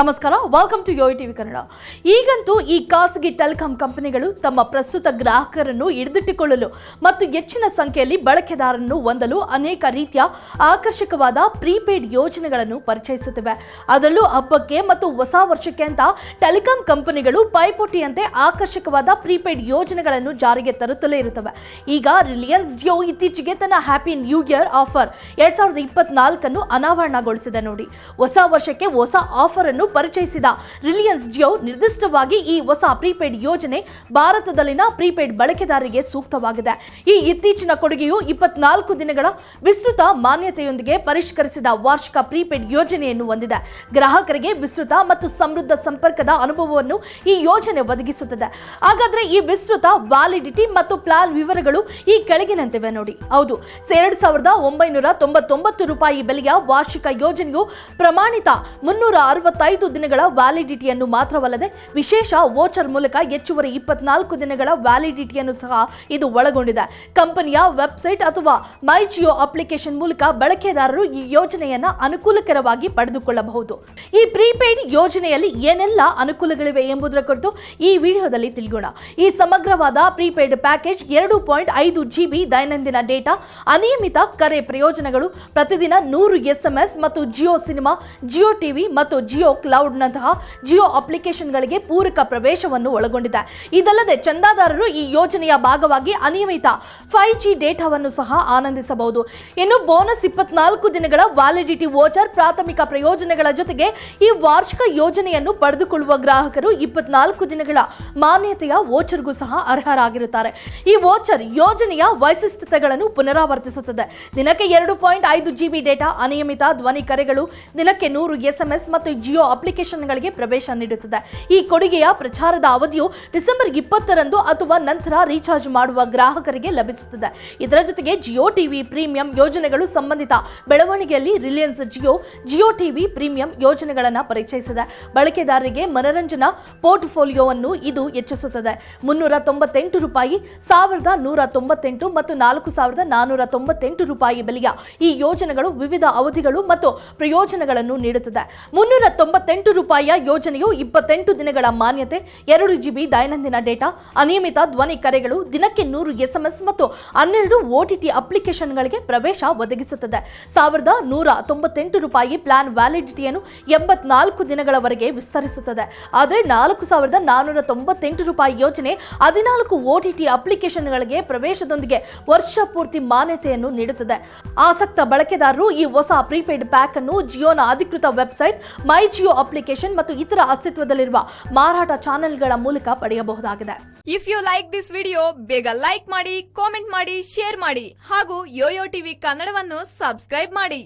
ನಮಸ್ಕಾರ welcome to Yo TV Kannada ಈಗಂತೂ ಈ ಖಾಸಗಿ ಟೆಲಿಕಾಂ ಕಂಪನಿಗಳು ತಮ್ಮ ಪ್ರಸ್ತುತ ಗ್ರಾಹಕರನ್ನು ಹಿಡಿದಿಟ್ಟುಕೊಳ್ಳಲು ಮತ್ತು ಹೆಚ್ಚಿನ ಸಂಖ್ಯೆಯಲ್ಲಿ ಬಳಕೆದಾರರನ್ನು ಹೊಂದಲು ಅನೇಕ ರೀತಿಯ ಆಕರ್ಷಕವಾದ ಪ್ರೀಪೇಯ್ಡ್ ಯೋಜನೆಗಳನ್ನು ಪರಿಚಯಿಸುತ್ತಿವೆ. ಅದರಲ್ಲೂ ಹಬ್ಬಕ್ಕೆ ಮತ್ತು ಹೊಸ ವರ್ಷಕ್ಕೆ ಅಂತ ಟೆಲಿಕಾಂ ಕಂಪನಿಗಳು ಪೈಪೋಟಿಯಂತೆ ಆಕರ್ಷಕವಾದ ಪ್ರೀಪೇಯ್ಡ್ ಯೋಜನೆಗಳನ್ನು ಜಾರಿಗೆ ತರುತ್ತಲೇ ಇರುತ್ತವೆ. ಈಗ ರಿಲಯನ್ಸ್ ಜಿಯೋ ಇತ್ತೀಚೆಗೆ ತನ್ನ ಹ್ಯಾಪಿ ನ್ಯೂ ಇಯರ್ ಆಫರ್ ಎರಡ್ ಸಾವಿರದ ಇಪ್ಪತ್ನಾಲ್ಕನ್ನು ಅನಾವರಣಗೊಳಿಸಿದೆ ನೋಡಿ. ಹೊಸ ವರ್ಷಕ್ಕೆ ಹೊಸ ಆಫರ್ ಅನ್ನು ಪರಿಚಯಿಸಿದ ರಿಲಿಯನ್ಸ್ ಜಿಯೋ ನಿರ್ದಿಷ್ಟವಾಗಿ ಈ ಹೊಸ ಪ್ರೀಪೇಡ್ ಯೋಜನೆ ಭಾರತದಲ್ಲಿನ ಪ್ರೀಪೇಡ್ ಬಳಕೆದಾರರಿಗೆ ಸೂಕ್ತವಾಗಿದೆ. ಈ ಇತ್ತೀಚಿನ ಕೊಡುಗೆಯು ಇಪ್ಪತ್ನಾಲ್ಕು ದಿನಗಳ ವಿಸ್ತೃತ ಮಾನ್ಯತೆಯೊಂದಿಗೆ ಪರಿಷ್ಕರಿಸಿದ ವಾರ್ಷಿಕ ಪ್ರೀಪೇಡ್ ಯೋಜನೆಯನ್ನು ಹೊಂದಿದೆ. ಗ್ರಾಹಕರಿಗೆ ವಿಸ್ತೃತ ಮತ್ತು ಸಮೃದ್ಧ ಸಂಪರ್ಕದ ಅನುಭವವನ್ನು ಈ ಯೋಜನೆ ಒದಗಿಸುತ್ತದೆ. ಹಾಗಾದ್ರೆ ಈ ವಿಸ್ತೃತ ವ್ಯಾಲಿಡಿಟಿ ಮತ್ತು ಪ್ಲಾನ್ ವಿವರಗಳು ಈ ಕೆಳಗಿನಂತಿವೆ ನೋಡಿ. ಹೌದು, ಎರಡು ಸಾವಿರದ ಒಂಬೈನೂರ ತೊಂಬತ್ತೊಂಬತ್ತು ರೂಪಾಯಿ ಬೆಲೆಯ ವಾರ್ಷಿಕ ಯೋಜನೆಯು ಪ್ರಮಾಣಿತ ಮುನ್ನೂರ ಅರವತ್ತೈದು ದಿನಗಳ ವ್ಯಾಲಿಡಿಟಿಯನ್ನು ಮಾತ್ರವಲ್ಲದೆ ವಿಶೇಷ ವೋಚರ್ ಮೂಲಕ ಹೆಚ್ಚುವರಿ ಇಪ್ಪತ್ನಾಲ್ಕು ದಿನಗಳ ವ್ಯಾಲಿಡಿಟಿಯನ್ನು ಸಹ ಇದು ಒಳಗೊಂಡಿದೆ. ಕಂಪನಿಯ ವೆಬ್ಸೈಟ್ ಅಥವಾ ಮೈ ಜಿಯೋ ಅಪ್ಲಿಕೇಶನ್ ಮೂಲಕ ಬಳಕೆದಾರರು ಈ ಯೋಜನೆಯನ್ನು ಅನುಕೂಲಕರವಾಗಿ ಪಡೆದುಕೊಳ್ಳಬಹುದು. ಈ ಪ್ರೀಪೇಯ್ಡ್ ಯೋಜನೆಯಲ್ಲಿ ಏನೆಲ್ಲ ಅನುಕೂಲಗಳಿವೆ ಎಂಬುದರ ಕುರಿತು ಈ ವಿಡಿಯೋದಲ್ಲಿ ತಿಳಿಯೋಣ. ಈ ಸಮಗ್ರವಾದ ಪ್ರೀಪೇಯ್ಡ್ ಪ್ಯಾಕೇಜ್ ಎರಡು ಪಾಯಿಂಟ್ ಐದು ಜಿಬಿ ದೈನಂದಿನ ಡೇಟಾ, ಅನಿಯಮಿತ ಕರೆ ಪ್ರಯೋಜನಗಳು, ಪ್ರತಿದಿನ ನೂರು ಎಸ್ಎಂಎಸ್ ಮತ್ತು ಜಿಯೋ ಸಿನಿಮಾ, ಜಿಯೋ ಟಿವಿ ಮತ್ತು ಜಿಯೋ ಕ್ಲೌಡ್ನಂತಹ ಜಿಯೋ ಅಪ್ಲಿಕೇಶನ್ಗಳಿಗೆ ಪೂರಕ ಪ್ರವೇಶವನ್ನು ಒಳಗೊಂಡಿದೆ. ಇದಲ್ಲದೆ ಚಂದಾದಾರರು ಈ ಯೋಜನೆಯ ಭಾಗವಾಗಿ ಅನಿಯಮಿತ ಫೈವ್ ಜಿ ಡೇಟಾವನ್ನು ಸಹ ಆನಂದಿಸಬಹುದು. ಇನ್ನು ಬೋನಸ್ ಇಪ್ಪತ್ನಾಲ್ಕು ದಿನಗಳ ವ್ಯಾಲಿಡಿಟಿ ವೋಚರ್ ಪ್ರಾಥಮಿಕ ಪ್ರಯೋಜನಗಳ ಜೊತೆಗೆ ಈ ವಾರ್ಷಿಕ ಯೋಜನೆಯನ್ನು ಪಡೆದುಕೊಳ್ಳುವ ಗ್ರಾಹಕರು ಇಪ್ಪತ್ನಾಲ್ಕು ದಿನಗಳ ಮಾನ್ಯತೆಯ ವೋಚರ್ಗೂ ಸಹ ಅರ್ಹರಾಗಿರುತ್ತಾರೆ. ಈ ವೋಚರ್ ಯೋಜನೆಯ ವೈಶಿಷ್ಟ್ಯತೆಗಳನ್ನು ಪುನರಾವರ್ತಿಸುತ್ತದೆ. ದಿನಕ್ಕೆ ಎರಡು ಪಾಯಿಂಟ್ ಐದು ಜಿಬಿ ಡೇಟಾ, ಅನಿಯಮಿತ ಧ್ವನಿ ಕರೆಗಳು, ದಿನಕ್ಕೆ ನೂರು ಎಸ್ಎಂಎಸ್ ಮತ್ತು ಜಿಯೋ ಅಪ್ಲಿಕೇಶನ್ಗಳಿಗೆ ಪ್ರವೇಶ ನೀಡುತ್ತದೆ. ಈ ಕೊಡುಗೆಯ ಪ್ರಚಾರದ ಅವಧಿಯು ಡಿಸೆಂಬರ್ ಇಪ್ಪತ್ತರಂದು ಅಥವಾ ನಂತರ ರೀಚಾರ್ಜ್ ಮಾಡುವ ಗ್ರಾಹಕರಿಗೆ ಲಭಿಸುತ್ತದೆ. ಇದರ ಜೊತೆಗೆ ಜಿಯೋ ಟಿವಿ ಪ್ರೀಮಿಯಂ ಯೋಜನೆಗಳು ಸಂಬಂಧಿತ ಬೆಳವಣಿಗೆಯಲ್ಲಿ ರಿಲಯನ್ಸ್ ಜಿಯೋ ಜಿಯೋ ಟಿವಿ ಪ್ರೀಮಿಯಂ ಯೋಜನೆಗಳನ್ನು ಪರಿಚಯಿಸಿದೆ. ಬಳಕೆದಾರರಿಗೆ ಮನರಂಜನಾ ಪೋರ್ಟ್ಫೋಲಿಯೋವನ್ನು ಇದು ಹೆಚ್ಚಿಸುತ್ತದೆ. ಮುನ್ನೂರ ತೊಂಬತ್ತೆಂಟು ರೂಪಾಯಿ, ಸಾವಿರದ ನೂರ ತೊಂಬತ್ತೆಂಟು ಮತ್ತು ನಾಲ್ಕು ಸಾವಿರದ ನಾನ್ನೂರ ತೊಂಬತ್ತೆಂಟು ರೂಪಾಯಿ ಬೆಲೆಯ ಈ ಯೋಜನೆಗಳು ವಿವಿಧ ಅವಧಿಗಳು ಮತ್ತು ಪ್ರಯೋಜನಗಳನ್ನು ನೀಡುತ್ತದೆ. ಮುನ್ನೂರ ತೊಂಬತ್ತೆಂಟು ರೂಪಾಯಿಯ ಯೋಜನೆಯು ಇಪ್ಪತ್ತೆಂಟು ದಿನಗಳ ಮಾನ್ಯತೆ, ಎರಡು ಜಿಬಿ ದೈನಂದಿನ ಡೇಟಾ, ಅನಿಯಮಿತ ಧ್ವನಿ ಕರೆಗಳು, ದಿನಕ್ಕೆ ನೂರು ಎಸ್ಎಂಎಸ್ ಮತ್ತು ಹನ್ನೆರಡು ಓಟಿಟಿ ಅಪ್ಲಿಕೇಶನ್ಗಳಿಗೆ ಪ್ರವೇಶ ಒದಗಿಸುತ್ತದೆ. ಸಾವಿರದ ನೂರ ತೊಂಬತ್ತೆಂಟು ರೂಪಾಯಿ ಪ್ಲಾನ್ ವ್ಯಾಲಿಡಿಟಿಯನ್ನು ಎಂಬತ್ನಾಲ್ಕು ದಿನಗಳವರೆಗೆ ವಿಸ್ತರಿಸುತ್ತದೆ. ಆದರೆ ನಾಲ್ಕು ಸಾವಿರದ ನಾನ್ನೂರ ತೊಂಬತ್ತೆಂಟು ರೂಪಾಯಿ ಯೋಜನೆ, ಹದಿನಾಲ್ಕು ಓಟಿಟಿ ಅಪ್ಲಿಕೇಶನ್ಗಳಿಗೆ ಪ್ರವೇಶದೊಂದಿಗೆ ವರ್ಷ ಪೂರ್ತಿ ಮಾನ್ಯತೆಯನ್ನು ನೀಡುತ್ತದೆ. ಆಸಕ್ತ ಬಳಕೆದಾರರು ಈ ಹೊಸ ಪ್ರೀಪೇಡ್ ಪ್ಯಾಕ್ ಅನ್ನು ಜಿಯೋನ ಅಧಿಕೃತ ವೆಬ್ಸೈಟ್ ಮೈ ಜಿಯೋ ಅಪ್ಲಿಕೇಶನ್ ಮತ್ತು ಇತರ ಅಸ್ತಿತ್ವದಲ್ಲಿರುವ ಮಾರಾಟ ಚಾನೆಲ್ಗಳ ಮೂಲಕ ಪಡೆಯಬಹುದಾಗಿದೆ. If you like this video ಬೇಗ ಲೈಕ್ ಮಾಡಿ ಕಾಮೆಂಟ್ ಮಾಡಿ ಶೇರ್ ಮಾಡಿ ಹಾಗೂ ಯೋಯೋ ಟಿವಿ ಕನ್ನಡವನ್ನು ಸಬ್ಸ್ಕ್ರೈಬ್ ಮಾಡಿ.